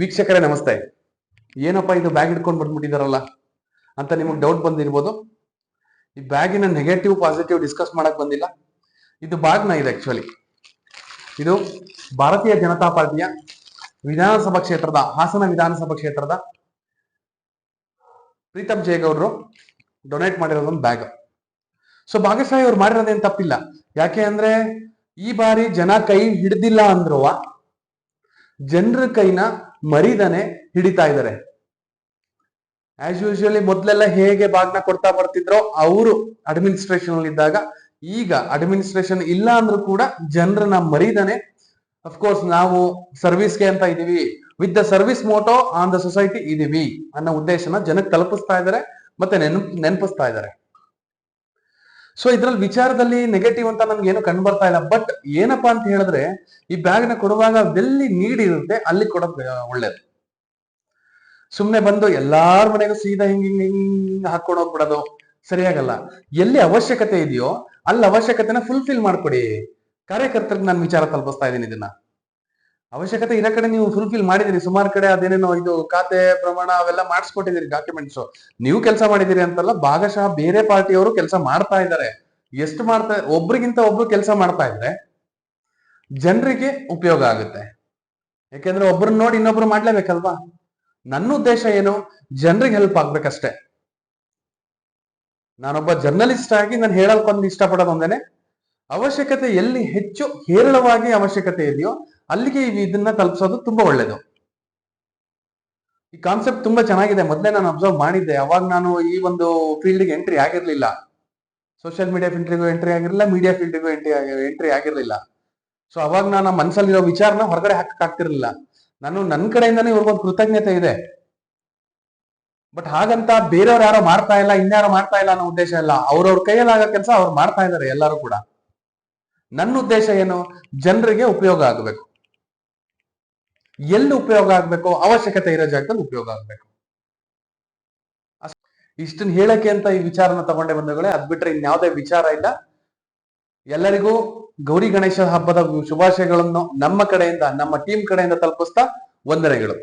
ವೀಕ್ಷಕರೇ, ನಮಸ್ತೆ. ಏನಪ್ಪ ಇದು ಬ್ಯಾಗ್ ಹಿಡ್ಕೊಂಡು ಬಂದ್ಬಿಟ್ಟಿದಾರಲ್ಲ ಅಂತ ನಿಮಗೆ ಡೌಟ್ ಬಂದಿರ್ಬೋದು. ಈ ಬ್ಯಾಗಿನ ನೆಗೆಟಿವ್ ಪಾಸಿಟಿವ್ ಡಿಸ್ಕಸ್ ಮಾಡಕ್ ಬಂದಿಲ್ಲ. ಇದು ಬ್ಯಾಗ್ನ ಇದೆ ಆಕ್ಚುಲಿ ಇದು ಭಾರತೀಯ ಜನತಾ ಪಾರ್ಟಿಯ ವಿಧಾನಸಭಾ ಕ್ಷೇತ್ರದ, ಹಾಸನ ವಿಧಾನಸಭಾ ಕ್ಷೇತ್ರದ ಪ್ರೀತಮ್ ಜೇಗೌಡರು ಡೊನೇಟ್ ಮಾಡಿರೋದೊಂದು ಬ್ಯಾಗ್ ಸೊ ಭಾಗಶಃ ಅವ್ರು ಮಾಡಿರೋದೇನು ತಪ್ಪಿಲ್ಲ. ಯಾಕೆ ಅಂದ್ರೆ ಈ ಬಾರಿ ಜನ ಕೈ ಹಿಡ್ದಿಲ್ಲ ಅಂದ್ರುವ, ಜನರ ಕೈನ ಮರಿದನೆ ಹಿಡಿತಾ ಇದ್ದಾರೆ. ಆಸ್ ಯೂಶಲಿ ಮೊದ್ಲೆಲ್ಲ ಹೇಗೆ ಬಾಗ್ನ ಕೊಡ್ತಾ ಬರ್ತಿದ್ರೋ ಅವರು ಅಡ್ಮಿನಿಸ್ಟ್ರೇಷನ್ ಅಲ್ಲಿ ಇದ್ದಾಗ ಈಗ ಅಡ್ಮಿನಿಸ್ಟ್ರೇಷನ್ ಇಲ್ಲ ಅಂದ್ರೂ ಕೂಡ ಜನರನ್ನ ಮರಿದನೆ ಅಫ್ಕೋರ್ಸ್ ನಾವು ಸರ್ವಿಸ್ಗೆ ಅಂತ ಇದೀವಿ with the service motto on the society ಇದೀವಿ ಅನ್ನೋ ಉದ್ದೇಶನ ಜನಕ್ಕೆ ತಲುಪಿಸ್ತಾ ಇದ್ದಾರೆ, ಮತ್ತೆ ನೆನಪು ನೆನಪಿಸ್ತಾ ಇದ್ದಾರೆ. ಸೊ ಇದ್ರಲ್ಲಿ ವಿಚಾರದಲ್ಲಿ ನೆಗೆಟಿವ್ ಅಂತ ನಮ್ಗೆ ಏನು ಕಂಡು ಬರ್ತಾ ಇಲ್ಲ. ಬಟ್ ಏನಪ್ಪಾ ಅಂತ ಹೇಳಿದ್ರೆ, ಈ ಬ್ಯಾಗ್ನ ಕೊಡುವಾಗ ಎಲ್ಲಿ ನೀಡ್ ಇರುತ್ತೆ, ಅಲ್ಲಿ ಕೊಡೋದ್ ಒಳ್ಳೇದು. ಸುಮ್ನೆ ಬಂದು ಎಲ್ಲಾರ ಮನೆಗೂ ಸೀದಾ ಹಿಂಗ್ ಹಿಂಗ್ ಹಿಂಗ್ ಹಾಕೊಂಡು ಹೋಗ್ಬಿಡೋದು ಸರಿಯಾಗಲ್ಲ. ಎಲ್ಲಿ ಅವಶ್ಯಕತೆ ಇದೆಯೋ, ಅಲ್ಲಿ ಅವಶ್ಯಕತೆನ ಫುಲ್ಫಿಲ್ ಮಾಡ್ಕೊಡಿ. ಕಾರ್ಯಕರ್ತರಿಗೆ ನಾನು ವಿಚಾರ ತಲುಪಿಸ್ತಾ ಇದ್ದೀನಿ ಇದನ್ನ. ಅವಶ್ಯಕತೆ ಇರೋ ಕಡೆ ನೀವು ಫುಲ್ಫಿಲ್ ಮಾಡಿದಿರಿ ಸುಮಾರು ಕಡೆ ಅದೇನೇನೋ ಇದು ಖಾತೆ ಪ್ರಮಾಣ ಅವೆಲ್ಲ ಮಾಡಿಸ್ಕೊಟ್ಟಿದ್ದೀರಿ ಡಾಕ್ಯುಮೆಂಟ್ಸ್ ನೀವು ಕೆಲಸ ಮಾಡಿದಿರಿ ಅಂತಲ್ಲ ಭಾಗಶಃ ಬೇರೆ ಪಾರ್ಟಿಯವರು ಕೆಲಸ ಮಾಡ್ತಾ ಇದ್ದಾರೆ. ಎಷ್ಟು ಮಾಡ್ತಾ, ಒಬ್ರಿಗಿಂತ ಒಬ್ರು ಕೆಲಸ ಮಾಡ್ತಾ ಇದ್ರೆ ಜನರಿಗೆ ಉಪಯೋಗ ಆಗುತ್ತೆ. ಯಾಕೆಂದ್ರೆ ಒಬ್ರನ್ನ ನೋಡಿ ಇನ್ನೊಬ್ರು ಮಾಡ್ಲೇಬೇಕಲ್ವಾ? ನನ್ನ ಉದ್ದೇಶ ಏನು? ಜನರಿಗೆ ಹೆಲ್ಪ್ ಆಗ್ಬೇಕಷ್ಟೇ. ನಾನೊಬ್ಬ ಜರ್ನಲಿಸ್ಟ್ ಆಗಿ ನಾನು ಹೇಳಲ್ಕೊಂದು ಇಷ್ಟಪಡೋದೊಂದೇನೆ ಅವಶ್ಯಕತೆ ಎಲ್ಲಿ ಹೆಚ್ಚು ಹೇರಳವಾಗಿ ಅವಶ್ಯಕತೆ ಇದೆಯೋ ಅಲ್ಲಿಗೆ ಇದನ್ನ ತಲುಪಿಸೋದು ತುಂಬಾ ಒಳ್ಳೇದು. ಈ ಕಾನ್ಸೆಪ್ಟ್ ತುಂಬಾ ಚೆನ್ನಾಗಿದೆ. ಮೊದಲೇ ನಾನು ಅಬ್ಸರ್ವ್ ಮಾಡಿದ್ದೆ. ಅವಾಗ ನಾನು ಈ ಒಂದು ಫೀಲ್ಡ್ಗೆ ಎಂಟ್ರಿ ಆಗಿರ್ಲಿಲ್ಲ. ಸೋಷಿಯಲ್ ಮೀಡಿಯಾ ಫೀಲ್ಡ್ಗೂ ಎಂಟ್ರಿ ಆಗಿರಲಿಲ್ಲ ಮೀಡಿಯಾ ಫೀಲ್ಡ್ಗೂ ಎಂಟ್ರಿ ಎಂಟ್ರಿ ಆಗಿರ್ಲಿಲ್ಲ. ಸೊ ಅವಾಗ ನಾನು ಮನಸ್ಸಲ್ಲಿರೋ ವಿಚಾರನ ಹೊರಗಡೆ ಹಾಕಕ್ ಆಗ್ತಿರ್ಲಿಲ್ಲ. ನಾನು ನನ್ನ ಕಡೆಯಿಂದಾನೇ ಇವ್ರಿಗೊಂದು ಕೃತಜ್ಞತೆ ಇದೆ. ಬಟ್ ಹಾಗಂತ ಬೇರೆಯವ್ರು ಯಾರೋ ಮಾಡ್ತಾ ಇಲ್ಲ, ಇನ್ಯಾರೋ ಮಾಡ್ತಾ ಇಲ್ಲ ಅನ್ನೋ ಉದ್ದೇಶ ಇಲ್ಲ. ಅವ್ರವ್ರ ಕೈಯಲ್ಲಿ ಆಗೋ ಕೆಲಸ ಅವ್ರು ಮಾಡ್ತಾ ಇದ್ದಾರೆ ಎಲ್ಲರೂ ಕೂಡ. ನನ್ನ ಉದ್ದೇಶ ಏನು? ಜನರಿಗೆ ಉಪಯೋಗ ಆಗಬೇಕು. ಎಲ್ಲಿ ಉಪಯೋಗ ಆಗ್ಬೇಕು ಅವಶ್ಯಕತೆ ಇರೋ ಜಾಗದಲ್ಲಿ ಉಪಯೋಗ ಆಗ್ಬೇಕು. ಇಷ್ಟನ್ ಹೇಳಕ್ಕೆ ಅಂತ ಈ ವಿಚಾರನ ತಗೊಂಡೆ ಬಂದಗಳೇ ಅದ್ ಬಿಟ್ರೆ ಇನ್ಯಾವುದೇ ವಿಚಾರ ಇಲ್ಲ. ಎಲ್ಲರಿಗೂ ಗೌರಿ ಗಣೇಶ ಹಬ್ಬದ ಶುಭಾಶಯಗಳನ್ನು ನಮ್ಮ ಕಡೆಯಿಂದ, ನಮ್ಮ ಟೀಮ್ ಕಡೆಯಿಂದ ತಲುಪಿಸ್ತಾ ವಂದನೆಗಳು.